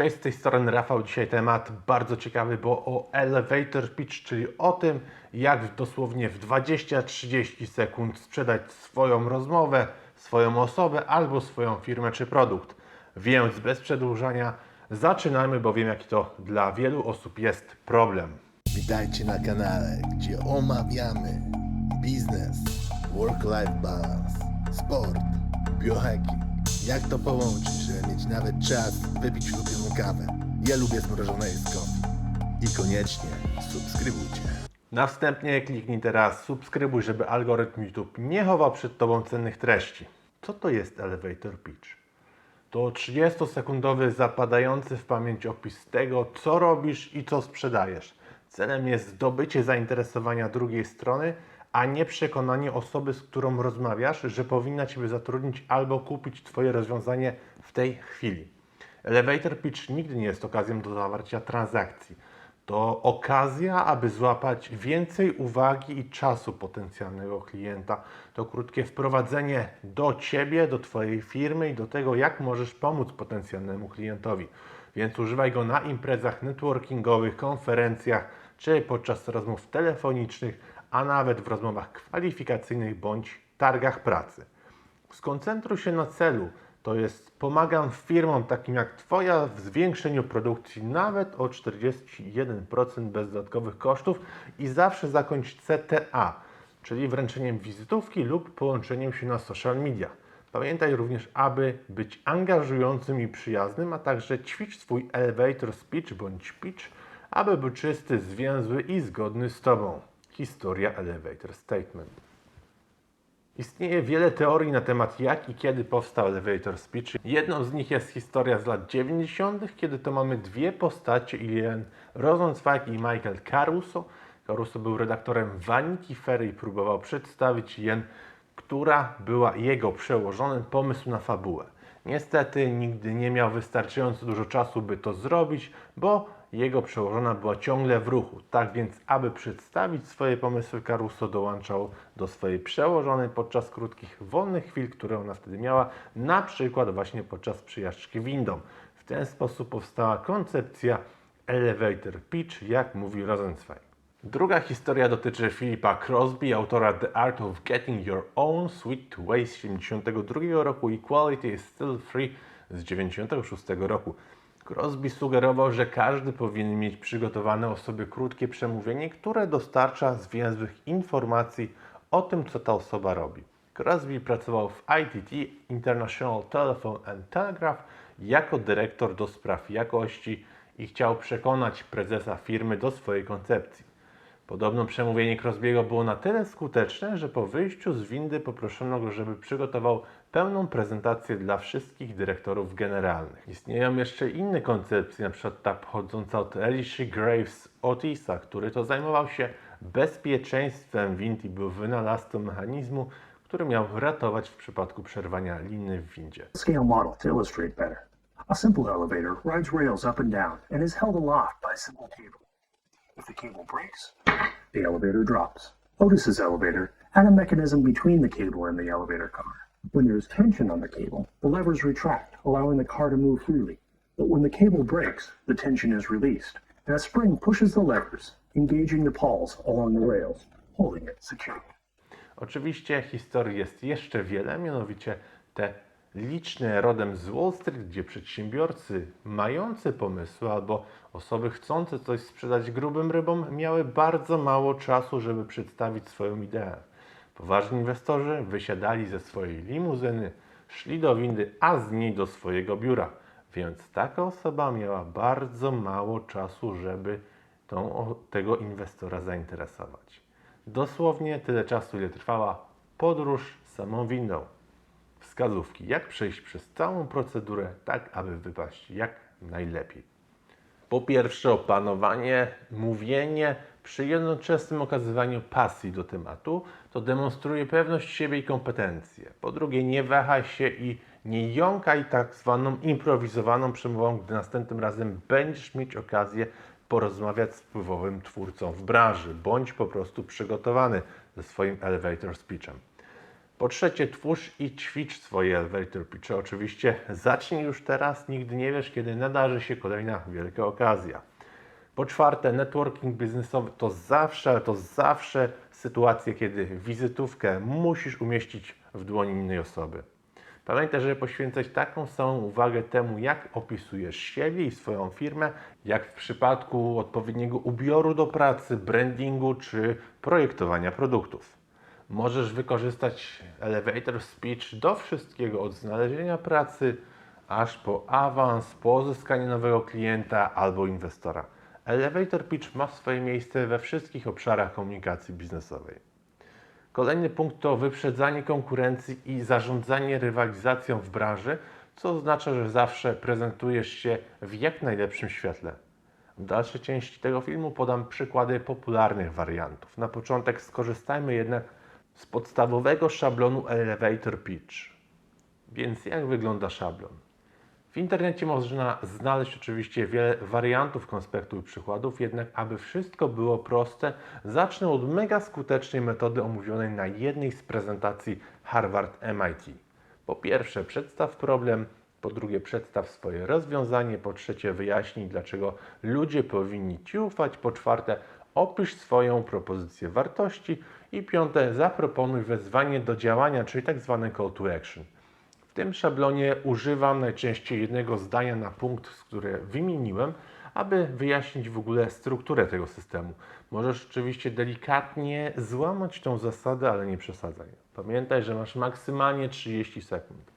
Cześć, z tej strony Rafał. Dzisiaj temat bardzo ciekawy, bo o elevator pitch, czyli o tym, jak dosłownie w 20-30 sekund sprzedać swoją rozmowę, swoją osobę albo swoją firmę czy produkt. Więc bez przedłużania zaczynajmy, bo wiem, jaki to dla wielu osób jest problem. Witajcie na kanale, gdzie omawiamy biznes, work-life balance, sport, biohacking. Jak to połączyć, żeby mieć nawet czas wypić ulubioną kawę. Ja lubię zmrożone jedzko. I koniecznie subskrybujcie. Na wstępnie kliknij teraz subskrybuj, żeby algorytm YouTube nie chował przed Tobą cennych treści. Co to jest elevator pitch? To 30-sekundowy zapadający w pamięć opis tego, co robisz i co sprzedajesz. Celem jest zdobycie zainteresowania drugiej strony, a nie przekonanie osoby, z którą rozmawiasz, że powinna Ciebie zatrudnić albo kupić Twoje rozwiązanie w tej chwili. Elevator pitch nigdy nie jest okazją do zawarcia transakcji. To okazja, aby złapać więcej uwagi i czasu potencjalnego klienta. To krótkie wprowadzenie do Ciebie, do Twojej firmy i do tego, jak możesz pomóc potencjalnemu klientowi. Więc używaj go na imprezach networkingowych, konferencjach czy podczas rozmów telefonicznych, a nawet w rozmowach kwalifikacyjnych bądź targach pracy. Skoncentruj się na celu, to jest pomagam firmom takim jak Twoja w zwiększeniu produkcji nawet o 41% bez dodatkowych kosztów i zawsze zakończ CTA, czyli wręczeniem wizytówki lub połączeniem się na social media. Pamiętaj również, aby być angażującym i przyjaznym, a także ćwicz swój elevator speech bądź pitch, aby był czysty, zwięzły i zgodny z Tobą. Historia Elevator Statement. Istnieje wiele teorii na temat jak i kiedy powstał elevator speech. Jedną z nich jest historia z lat 90., kiedy to mamy dwie postacie, Ian Rosenzweig i Michael Caruso. Caruso był redaktorem Vanity Fair i próbował przedstawić Jen, która była jego przełożonym pomysł na fabułę. Niestety nigdy nie miał wystarczająco dużo czasu, by to zrobić, bo jego przełożona była ciągle w ruchu. Tak więc, aby przedstawić swoje pomysły, Caruso dołączał do swojej przełożonej podczas krótkich, wolnych chwil, które ona wtedy miała, na przykład właśnie podczas przyjażdżki windą. W ten sposób powstała koncepcja elevator pitch, jak mówi Rosenzweig. Druga historia dotyczy Philipa Crosby, autora The Art of Getting Your Own Sweet Ways z 72 roku i Quality is Still Free z 96 roku. Crosby sugerował, że każdy powinien mieć przygotowane o sobie krótkie przemówienie, które dostarcza zwięzłych informacji o tym, co ta osoba robi. Crosby pracował w ITT, International Telephone and Telegraph, jako dyrektor do spraw jakości i chciał przekonać prezesa firmy do swojej koncepcji. Podobno przemówienie Crosbiego było na tyle skuteczne, że po wyjściu z windy poproszono go, żeby przygotował pełną prezentację dla wszystkich dyrektorów generalnych. Istnieją jeszcze inne koncepcje, np. ta pochodząca od Elisha Graves Otisa, który to zajmował się bezpieczeństwem wind i był wynalazcą mechanizmu, który miał ratować w przypadku przerwania liny w windzie. scale model to illustrate better. A simple elevator rides rails up and down and is held aloft by a simple cable. If the cable breaks, the elevator drops. Otis's elevator had a mechanism between the cable and the elevator car. When there is tension on the cable, the levers retract, allowing the car to move freely. But when the cable breaks, the tension is released, and a spring pushes the levers, engaging the pawls along the rails, holding it secure. Oczywiście historii jest jeszcze wiele, mianowicie te liczne rodem z Wall Street, gdzie przedsiębiorcy mający pomysły albo osoby chcące coś sprzedać grubym rybom miały bardzo mało czasu, żeby przedstawić swoją ideę. Poważni inwestorzy wysiadali ze swojej limuzyny, szli do windy, a z niej do swojego biura. Więc taka osoba miała bardzo mało czasu, żeby tą, tego inwestora zainteresować. Dosłownie tyle czasu, ile trwała podróż samą windą. Wskazówki, jak przejść przez całą procedurę, tak aby wypaść jak najlepiej. Po pierwsze, opanowanie, mówienie przy jednoczesnym okazywaniu pasji do tematu, to demonstruje pewność siebie i kompetencje. Po drugie, nie wahaj się i nie jąkaj tak zwaną improwizowaną przemową, gdy następnym razem będziesz mieć okazję porozmawiać z wpływowym twórcą w branży, bądź po prostu przygotowany ze swoim elevator speechem. Po trzecie, twórz i ćwicz swoje elevator pitche. Oczywiście zacznij już teraz, nigdy nie wiesz, kiedy nadarzy się kolejna wielka okazja. Po czwarte, networking biznesowy to zawsze, to zawsze sytuacje, kiedy wizytówkę musisz umieścić w dłoni innej osoby. Pamiętaj, żeby poświęcać taką samą uwagę temu, jak opisujesz siebie i swoją firmę, jak w przypadku odpowiedniego ubioru do pracy, brandingu czy projektowania produktów. Możesz wykorzystać elevator speech do wszystkiego od znalezienia pracy, aż po awans, po uzyskanie nowego klienta albo inwestora. Elevator pitch ma swoje miejsce we wszystkich obszarach komunikacji biznesowej. Kolejny punkt to wyprzedzanie konkurencji i zarządzanie rywalizacją w branży, co oznacza, że zawsze prezentujesz się w jak najlepszym świetle. W dalszej części tego filmu podam przykłady popularnych wariantów. Na początek skorzystajmy jednak z podstawowego szablonu Elevator Pitch. Więc jak wygląda szablon? W internecie można znaleźć oczywiście wiele wariantów konspektu i przykładów, jednak aby wszystko było proste, zacznę od mega skutecznej metody omówionej na jednej z prezentacji Harvard MIT. Po pierwsze, przedstaw problem, po drugie, przedstaw swoje rozwiązanie, po trzecie, wyjaśnij, dlaczego ludzie powinni Ci ufać, po czwarte, opisz swoją propozycję wartości i piąte, zaproponuj wezwanie do działania, czyli tak zwany call to action. W tym szablonie używam najczęściej jednego zdania na punkt, które wymieniłem, aby wyjaśnić w ogóle strukturę tego systemu. Możesz oczywiście delikatnie złamać tą zasadę, ale nie przesadzaj. Pamiętaj, że masz maksymalnie 30 sekund.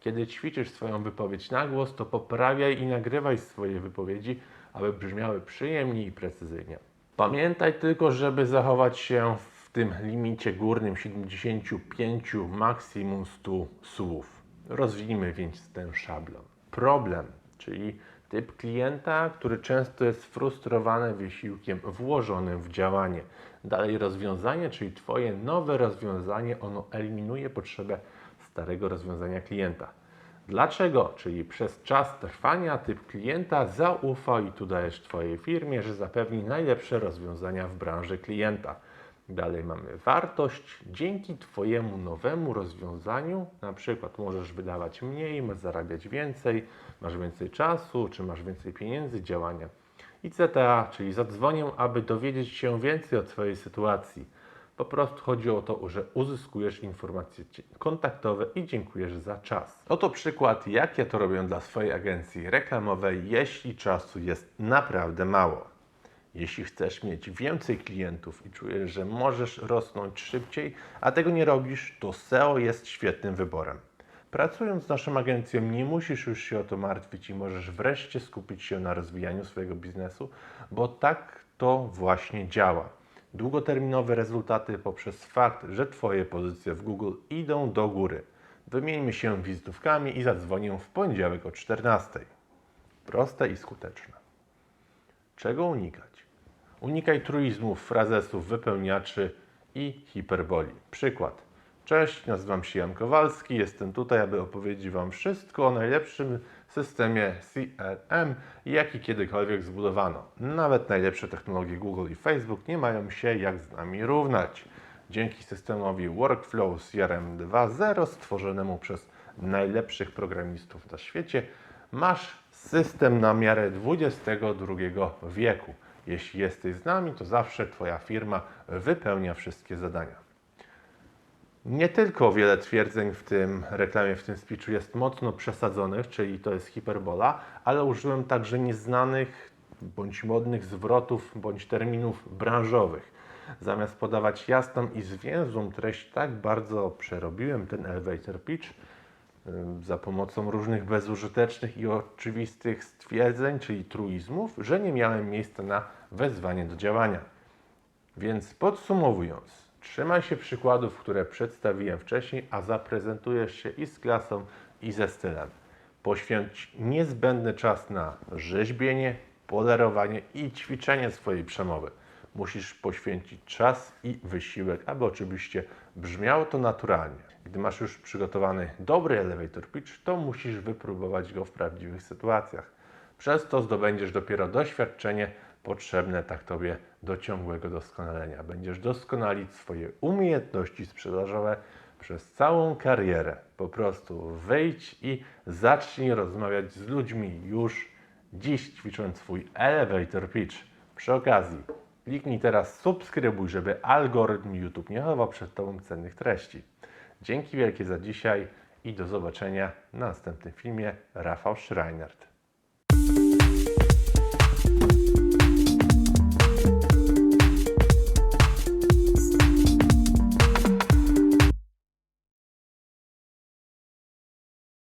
Kiedy ćwiczysz swoją wypowiedź na głos, to poprawiaj i nagrywaj swoje wypowiedzi, aby brzmiały przyjemnie i precyzyjnie. Pamiętaj tylko, żeby zachować się w tym limicie górnym 75, maksimum 100 słów. Rozwijmy więc ten szablon. Problem, czyli typ klienta, który często jest sfrustrowany wysiłkiem włożonym w działanie. Dalej rozwiązanie, czyli Twoje nowe rozwiązanie, ono eliminuje potrzebę starego rozwiązania klienta. Dlaczego? Czyli przez czas trwania typ klienta zaufał i tu dajesz Twojej firmie, że zapewni najlepsze rozwiązania w branży klienta. Dalej mamy wartość. Dzięki Twojemu nowemu rozwiązaniu, na przykład możesz wydawać mniej, masz zarabiać więcej, masz więcej czasu, czy masz więcej pieniędzy, działania, etc. Czyli zadzwonię, aby dowiedzieć się więcej o Twojej sytuacji. Po prostu chodzi o to, że uzyskujesz informacje kontaktowe i dziękujesz za czas. Oto przykład, jak ja to robię dla swojej agencji reklamowej, jeśli czasu jest naprawdę mało. Jeśli chcesz mieć więcej klientów i czujesz, że możesz rosnąć szybciej, a tego nie robisz, to SEO jest świetnym wyborem. Pracując z naszą agencją, nie musisz już się o to martwić i możesz wreszcie skupić się na rozwijaniu swojego biznesu, bo tak to właśnie działa. Długoterminowe rezultaty poprzez fakt, że Twoje pozycje w Google idą do góry. Wymieńmy się wizytówkami i zadzwonię w poniedziałek o 14. Proste i skuteczne. Czego unikać? Unikaj truizmów, frazesów, wypełniaczy i hiperboli. Przykład. Cześć, nazywam się Jan Kowalski, jestem tutaj, aby opowiedzieć Wam wszystko o najlepszym systemie CRM, jaki kiedykolwiek zbudowano. Nawet najlepsze technologie Google i Facebook nie mają się jak z nami równać. Dzięki systemowi Workflow CRM 2.0 stworzonemu przez najlepszych programistów na świecie, masz system na miarę XXI wieku. Jeśli jesteś z nami, to zawsze Twoja firma wypełnia wszystkie zadania. Nie tylko wiele twierdzeń w tym reklamie, w tym speechu jest mocno przesadzonych, czyli to jest hiperbola, ale użyłem także nieznanych bądź modnych zwrotów bądź terminów branżowych. Zamiast podawać jasną i zwięzłą treść, tak bardzo przerobiłem ten elevator pitch za pomocą różnych bezużytecznych i oczywistych stwierdzeń, czyli truizmów, że nie miałem miejsca na wezwanie do działania. Więc podsumowując, trzymaj się przykładów, które przedstawiłem wcześniej, a zaprezentujesz się i z klasą, i ze stylem. Poświęć niezbędny czas na rzeźbienie, polerowanie i ćwiczenie swojej przemowy. Musisz poświęcić czas i wysiłek, aby oczywiście brzmiało to naturalnie. Gdy masz już przygotowany dobry elevator pitch, to musisz wypróbować go w prawdziwych sytuacjach. Przez to zdobędziesz dopiero doświadczenie potrzebne tak Tobie do ciągłego doskonalenia. Będziesz doskonalić swoje umiejętności sprzedażowe przez całą karierę. Po prostu wyjdź i zacznij rozmawiać z ludźmi już dziś, ćwicząc swój elevator pitch. Przy okazji, kliknij teraz subskrybuj, żeby algorytm YouTube nie chował przed Tobą cennych treści. Dzięki wielkie za dzisiaj i do zobaczenia w następnym filmie. Rafał Schreinert.